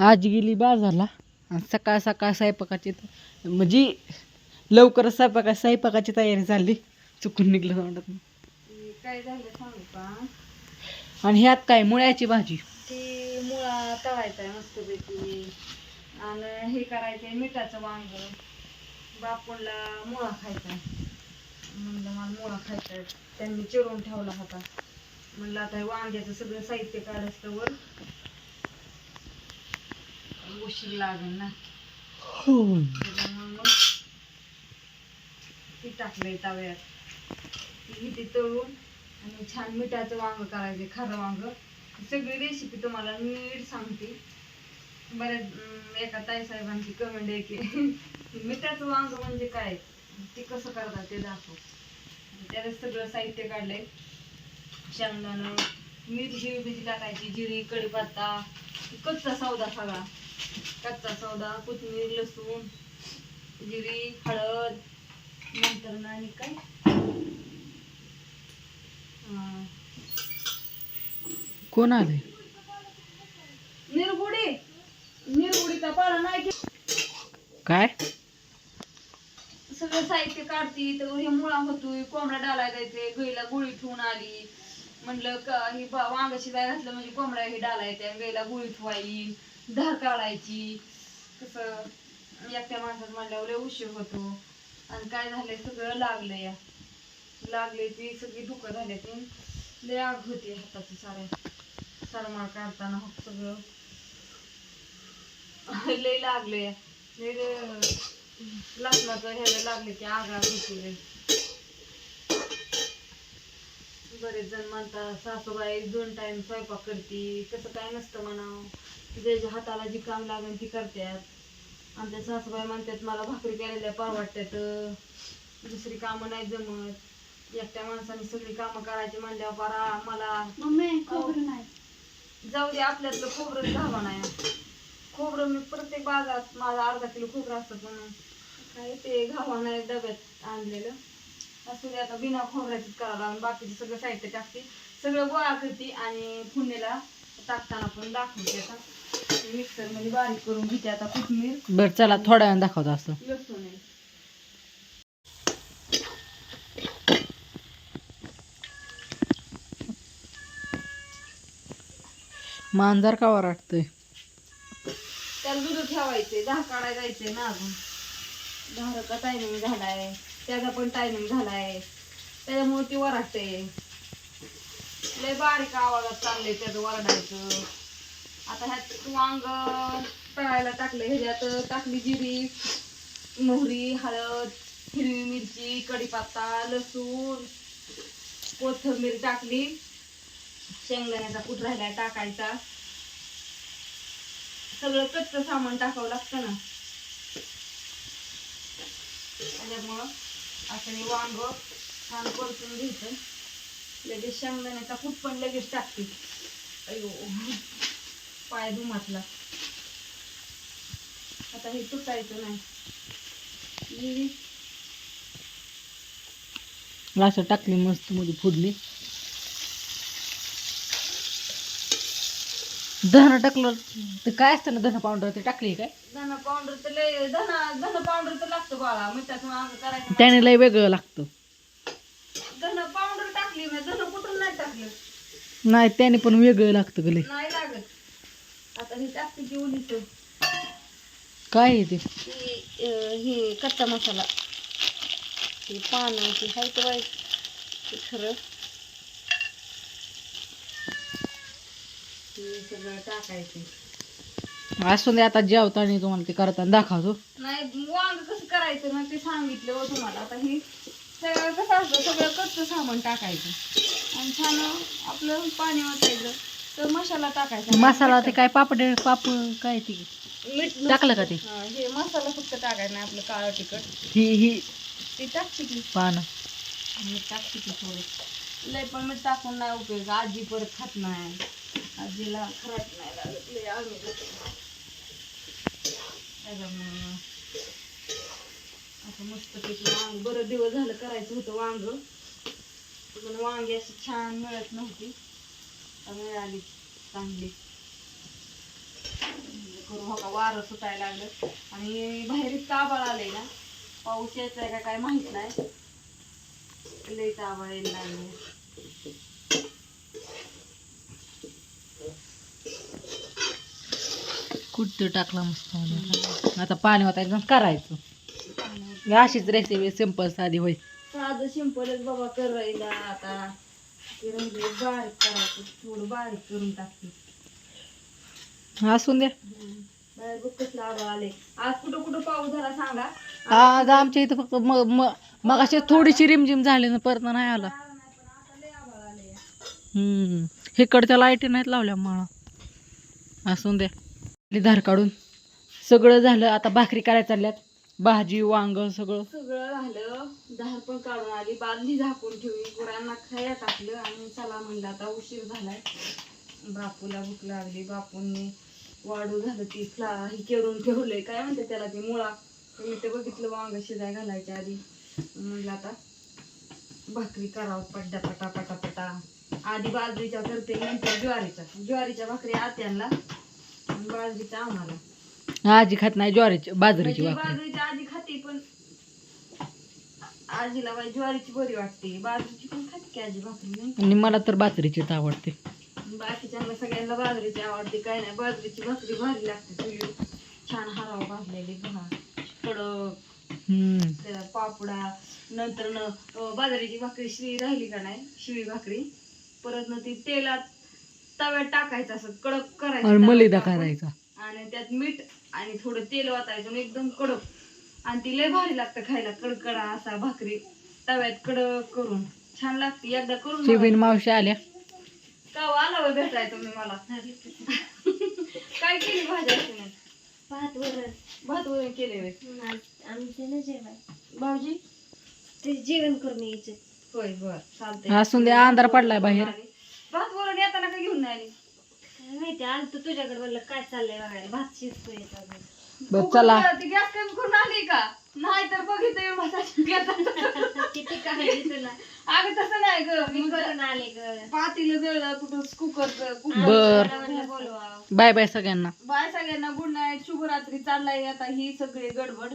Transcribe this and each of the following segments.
आज गेली बाजारला आणि सकाळ सकाळ स्वयंपाकाची म्हणजे लवकरच स्वयंपाका स्वयंपाकाची तयारी झाली. चुकून निघलं काय झालं सांगू का? आणि ह्यात काय? मुळ्याची भाजी. ती मुळा तळायचा आहे मस्तपैकी. आणि हे करायचंय मिठाचं वांग. बापूला मुळा खायचा आहे. म्हणलं मला मुळा खायचा आहे. त्यांनी चिरून ठेवला होता. म्हणलं आता हे वांग्याचं सगळं साहित्य काढायचं वर. उशीर लागेल ना. मग ती टाकलंय तव्यात. ती ती तळून आणि छान मिठाचं वांग करायचे खारं वांग. सगळी रेसिपी तुम्हाला नीट सांगते. बऱ्याच एका ताई साहेबांची कमेंट आहे की मिठाचं वांग म्हणजे काय? ते कसं करतात ते दाखव. त्याला सगळं साहित्य काढलंय. शेंगदाणं मिरची बिरची टाकायची जिरी कढीपत्ता कच्चा सौदा सगळा. कच्चा सौदा कोथिंबीर लसूण जिरी हळद नंतर ना आणि काय? कोण आले? निरगुडी. निरगुडीचा पाला नाही की. काय? सगळं साहित्य काढती तर हे मुळा होतोय कोंबडा डालाय जायचे गईला गुळी ठेवून आली. म्हणलं का ही बा वांग शिजाय घातलं म्हणजे कोंबड्या हे डालायच्या गईला गुळी ठेवायची धार काढायची कसं एकट्या माणसात म्हणल्यावर लय उशीर होतो. आणि काय झालंय सगळं लागलं या लागले ती सगळी दुखं झाले ती लय आग होती हाताची साऱ्या. सरमाळ काढताना सगळं. लय लागले लय लग्नाचं ह्याला लागले की आग आग होती लय. बरेच जण म्हणतात सासूबाई दोन टाइम स्वयंपाक करते कसं काय नसतं म्हणावं. ज्याच्या हाताला जी काम लागेल ती करतात आमच्या सासूबाई म्हणतात मला भाकरी केलेल्या परवडतात दुसरी कामं नाही जमत. एकट्या माणसाने सगळी कामं करायची म्हणल्यावर परा मला खोबरं जाऊ दे आपल्यातलं खोबरं घावा नाही. खोबरं मी प्रत्येक बाजारात माझा अर्धा किलो खोबरं असतं पण काय ते घावा नाही डब्यात आणलेलं. असू दे आता बिना खोबऱ्याचीच करावं लागेल. बाकीचे सगळं साहित्य टाकते. सगळं गोळा करते आणि फुडणीला टाकताना पण दाखवते आता. मिक्सरमध्ये बारीक करून घेते. आता कोथिंबीर बरं चला थोड्या वेळानं दाखवतो असं. लसूण आहे. मांजर का वाटतोय त्याला दूध ठेवायचे दहा काढायला जायचे ना अजून. दहा टायमिंग झालाय त्याचा पण टायमिंग झालाय. त्याच्यामुळे ती वराटते लय बारीक आवाजात चाललंय त्याचं वरडायचं. आता ह्यात वांग तळायला टाकले ह्याच्यात टाकली जिरी मोहरी हळद हिरवी मिरची कढीपत्ता लसूण कोथिंबीर टाकली. शेंगदाण्याचा कूट राहिला टाकायचा. सगळं कच्चं सामान टाकावं लागतं ना. त्याच्यामुळं असं मी वांग छान परतून घ्यायचं. लगेच शेंगदाण्याचा कूट पण लगेच टाकते. अयो पाय दुमातला. आता हे तुटायचं नाही. असं टाकली मस्त मध्ये फुडली. धन टाकलं ते काय असतं ना धन पावडर ते टाकली काय? धना पावडर तर लय धना धना पावडर तर लागतं बाळा मिठाचं वांग करायचं त्याने लय वेगळं लागतं. धना पावडर टाकली मी धन कुठून नाही टाकलं. नाही त्याने पण वेगळं लागतं गले नाही आता हे टाकते की उलीचं काय आहे ते? हे कच्चा मसाला. हे पानं ते हाय तर बाई ते खरं. हे सगळं टाकायचं. असू दे आता जेवताना तुम्हाला ते करताना दाखवतो. नाही वांग कसं करायचं ना ते सांगितलं हो तुम्हाला आता हे सगळं कसं असतं सगळं कच्चं सामान टाकायचं. आणि छान आपलं पाणी वाचायचं तर मसाला टाकायचा. मसाला ते काय पापड पाप काय ते? मीठ टाकलं का ते? हा, हे मसाला फक्त टाकायचं नाही आपलं काळं तिखट. ही ही. ते टाकते की पानं मीठ टाकते की थोडं. लय पण मीठ टाकून नाही उपयोग. आजी परत खात नाही. आजीला खराब नाही लागत. लय आम्ही त्याच्यामुळं आता मस्त पैकी वांग. बरं दिवस झालं करायचं होतं वांग. पण वांगी अशी छान मिळत नव्हती. मिळाली चांगली. करू हो का वारं सुटायला लागलं. आणि बाहेर इतकं आबाळ आलंय ना पाऊस यायचा आहे का काय माहीत नाही. लईच आबाळ यायला लागले कुठं टाकला मस्त. आता पाणी होता एकदम करायचं. अशीच रेसिपी सिंपल साधी होय. साधं सिंपलच बाबा करायला आता. ते राहिले बारीक करायचं थोडं बारीक करून टाकते असून द्या. बाहेर बघ आले आज कुठं कुठं पाऊस झाला सांगा आज आमच्या इथं फक्त मग अशी थोडीशी रिमझिम झाली ना परत नाही आला. हम्म. इकडच्या लाईटी नाहीत लावल्या मला. असून द्या. धार काढून. सगळं झालं आता भाकरी करायला चालल्यात. भाजी वांग सगळं. सगळं झालं. धार पण काढून आली. बादली झाकून ठेवली. गुरांना खाया टाकलं. आणि चला म्हणलं आता उशीर झालाय. बापूला भूक लागली. बापूंनी वाढू झालं ती. फ्ला ही केरून ठेवलंय. काय म्हणते त्याला ती? मुळा. मी ते बघितलं वांग शिजाय घालायच्या आधी. म्हणलं आता भाकरी करावं. पड्डा पटा पटा पटा आधी बाजरीच्या करते नंतर ज्वारीच्या. ज्वारीच्या भाकरी आत्यांना. बाजरीच्या आम्हाला. आजी खात नाही ज्वारीची बाजरीची भाकरी. बाजरीची आधी खाते पण आजीला बाई ज्वारीची बरी वाटते. बाजरीची पण खाते की आजी भाकरी नाही आणि मला तर बाजरीचीच आवडते. बाकीच्यांना सगळ्यांना बाजरीची आवडते. काय नाही बाजरीची भाकरी भारी लागते छान हराव भाजलेली कडक हम्म. त्याला पापडा नंतर न अं, बाजरीची भाकरी शिळी राहिली का नाही? शिळी भाकरी. परत न ती तेलात तव्यात टाकायचं असं कडक करायचं आणि तव्यात मलिदा टाकून. करायचा. आणि त्यात मीठ आणि थोडं तेल वाटायचं आणि एकदम कडक. आणि ती लय भारी लागतं खायला कडकडा असा भाकरी. तव्यात कडक करून. छान लागते एकदा करून. मावशी आल्या. का आला भेटाय तुम्ही मला. काय केली भाजी मग? भात वरण. भात वगैरे केले. आमचं ना जेवण भाऊजी? ते जेवण करून यायचं. होय बर. चालतंय. असून द्या अंधार पडलाय बाहेर. भात वरण येताना का घेऊन नाही आली? काय माहिती आलं तर तुझ्याकडे म्हणलं काय चाललंय बघायला? भात शिजतोय अजून. बर चला. गॅस कमी करून आली का? नाही तर बघितलं किती काळजी तुला अगं तसं नाही ग. मी मी करून आले ग. पातीला जळलं कुठं कुकर बर. मला म्हणलं बोलवा बाय बाय सगळ्यांना. बाय सगळ्यांना. Good night. शुभरात्री चाललाय आता ही सगळी गडबड.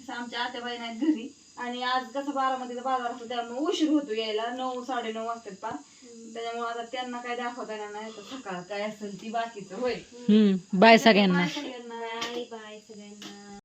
तसं आमच्या आत्याबाई नाहीत घरी. आणि आज कसं बारामतीचा बाजार असतो त्यामुळे उशीर होतो यायला. नऊ साडे नऊ वाजतात पार त्याच्यामुळे आता त्यांना काय दाखवता येणार नाही तर सकाळ काय असेल ती बाकीचं होय हम्म बाय सगळ्यांना. सगळ्यांना बाय बाय सगळ्यांना.